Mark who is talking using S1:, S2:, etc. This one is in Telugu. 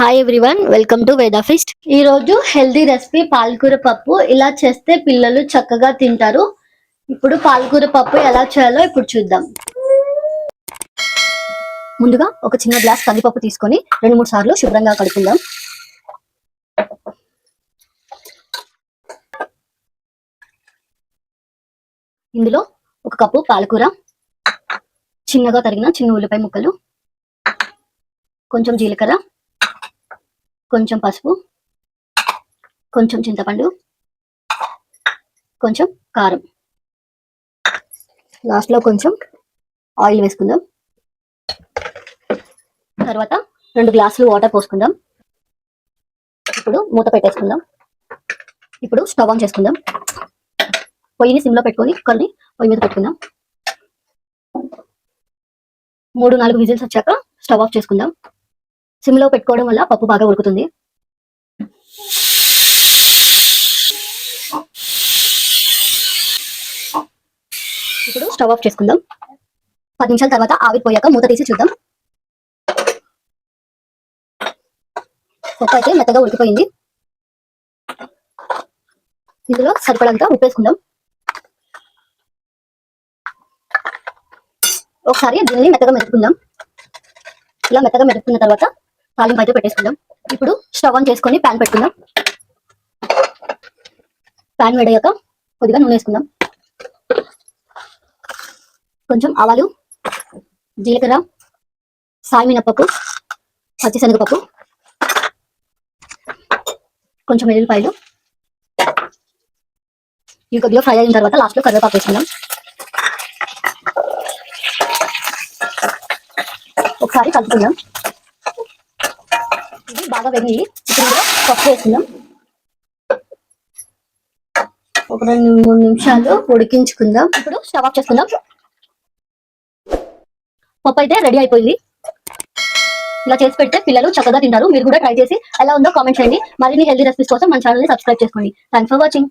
S1: Hi everyone welcome to Veda feast ఈ రోజు హెల్దీ రెసిపీ పాలకూర పప్పు ఇలా చేస్తే పిల్లలు చక్కగా తింటారు. ఇప్పుడు పాలకూర పప్పు ఎలా చేయాలో ఇప్పుడు చూద్దాం. ముందుగా ఒక చిన్న గ్లాస్ కందిపప్పు తీసుకొని రెండు మూడు సార్లు శుభ్రంగా కడుకుందాం ఇందులో ఒక కప్పు పాలకూర చిన్నగా తరిగిన చిన్న ఉల్లిపాయ ముక్కలు కొంచెం జీలకర్ర కొంచెం పసుపు కొంచెం చింతపండు కొంచెం కారం. లాస్ట్లో కొంచెం ఆయిల్ వేసుకుందాం. తర్వాత రెండు గ్లాసులు వాటర్ పోసుకుందాం. ఇప్పుడు మూత పెట్టేసుకుందాం. ఇప్పుడు స్టవ్ ఆన్ చేసుకుందాం. పొయ్యిని సిమ్లో పెట్టుకొని కొన్ని పొయ్యి మీద పెట్టుకుందాం. మూడు నాలుగు విజిల్స్ వచ్చాక స్టవ్ ఆఫ్ చేసుకుందాం. సిమ్లో పెట్టుకోవడం వల్ల పప్పు బాగా ఉడుకుతుంది. ఇప్పుడు స్టవ్ ఆఫ్ చేసుకుందాం. పది నిమిషాల తర్వాత ఆవిరిపోయాక మూత తీసి చూద్దాం. పప్పు అయితే మెత్తగా ఉడికిపోయింది. ఇందులో సరిపడంతా ఉప్పేసుకుందాం ఒకసారి దీన్ని మెత్తగా మెతుకుందాం ఇలా మెత్తగా మెతుకున్న తర్వాత తాలింపు అయితే పెట్టేసుకుందాం. ఇప్పుడు స్టవ్ ఆన్ చేసుకొని ప్యాన్ పెట్టుకుందాం. ప్యాన్ వేడయ్యాక కొద్దిగా నూనె వేసుకుందాం. కొంచెం ఆవాలు జీలకర్ర సాయి మినపప్పు పచ్చిశనగపప్పు కొంచెం వెల్లుల్లిపాయలు. ఇవి కొద్దిగా ఫ్రై అయిన తర్వాత లాస్ట్లో కరివేపాకు వేసుకుందాం. ఒకసారి కలుపుకుందాం. ఇది బాగా వెగిలి ఇప్పుడు పప్పు వేసినాం ఒక రెండు మూడు నిమిషాలు ఉడికించుకుందాం. ఇప్పుడు స్టవ్ ఆఫ్ చేసుకుందాం. పప్పు అయితే రెడీ అయిపోయింది. ఇలా చేసి పెడితే పిల్లలు చక్కగా తింటారు. మీరు కూడా ట్రై చేసి ఎలా ఉందో కామెంట్ చేయండి. మరిన్ని హెల్దీ రెసిపీస్ కోసం మన ఛానల్ని సబ్స్క్రైబ్ చేసుకోండి. Thanks for watching